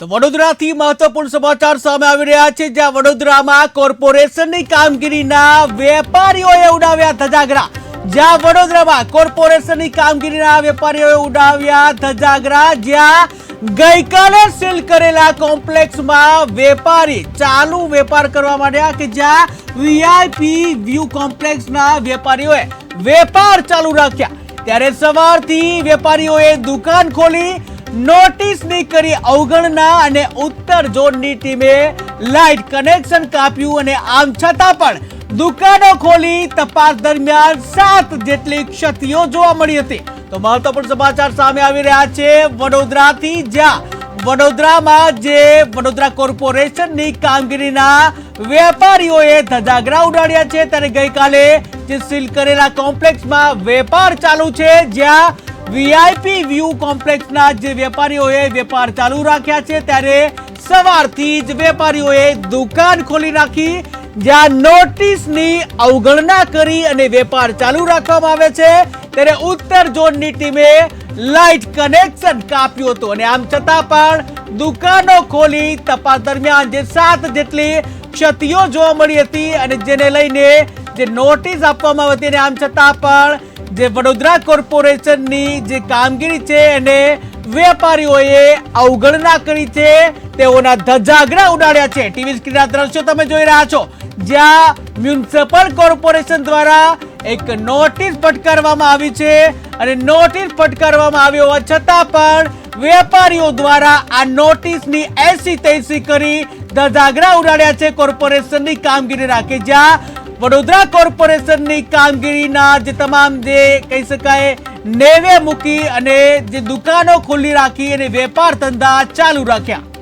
તો વડોદરાથી મહત્વપૂર્ણ સમાચાર સામે આવી રહ્યા છે, જ્યાં વડોદરામાં કોર્પોરેશનની કામગીરીના વેપારીઓએ ઉડાવ્યા ધજાગરા. જ્યાં વડોદરામાં કોર્પોરેશનની કામગીરીના વેપારીઓએ ઉડાવ્યા ધજાગરા, જ્યાં ગઈકાલે સીલ કરેલા કોમ્પ્લેક્સમાં વેપારી ચાલુ વેપાર કરવા માંડ્યા કે જ્યાં વીઆઈપી વ્યૂ કોમ્પ્લેક્સના વેપારીઓએ વેપાર ચાલુ રાખ્યા. ત્યારે સવારથી વેપારીઓએ દુકાન ખોલી નોટિસની કરી, અવગણના અને ઉત્તર ઝોનની ટીમે લાઇટ કનેક્શન કાપ્યું અને આમ છતાં પણ દુકાનો ખોલી તપાસ દરમિયાન સાત જેટલી ક્ષતિઓ જોવા મળી હતી. તો મહત્વપૂર્ણ સમાચાર સામે આવી રહ્યા છે. વડોદરાથી જ્યાં, વડોદરામાં જે વડોદરા કોર્પોરેશનની કામગીરીના વેપારીઓએ ધજાગરા ઉડાડ્યા છે, ત્યારે ગઈકાલે જે સીલ કરેલા કોમ્પ્લેક્સમાં વેપાર ચાલુ છે, જ્યાં વીઆઈપી વ્યૂ કોમ્પ્લેક્સના જે વેપારીઓએ વેપાર ચાલુ રાખ્યા છે, ત્યારે સવારથી જ વેપારીઓએ દુકાન ખોલી નાખી, જ્યાં નોટિસની અવગણના કરી અને વેપાર ચાલુ રાખવામાં આવે છે. ત્યારે ઉત્તર ઝોનની ટીમે લાઇટ કનેક્શન કાપ્યું હતું અને આમ છતાં પણ દુકાનો ખોલી તપાસ દરમિયાન જે સાત જેટલી ક્ષતિઓ જોવા મળી હતી અને જેને લઈને જે નોટિસ આપવામાં આવી હતી અને આમ છતાં પણ જે વડોદરા કોર્પોરેશનની જે કામગીરી છે એને વેપારીઓએ અવગણના કરી છે, તેઓના ધજાગરા ઉડાડ્યા છે. ટીવી સ્ક્રીનના દ્રશ્યો તમે જોઈ રહ્યા છો. જ્યાં મ્યુનિસિપલ કોર્પોરેશન દ્વારા એક નોટિસ ફટકારવામાં આવી છે અને નોટિસ ફટકારવામાં આવી હોવા છતાં પણ વેપારીઓ દ્વારા આ નોટિસની એસી તૈસી કરી ધજાગરા ઉડાડ્યા છે કોર્પોરેશનની કામગીરી રાખી. જ્યાં વડોદરા કોર્પોરેશનની કામગીરીના જે તમામ જે કહી શકાય નેવે મૂકી અને જે દુકાનો ખુલ્લી રાખી અને વેપાર ધંધા ચાલુ રાખ્યા.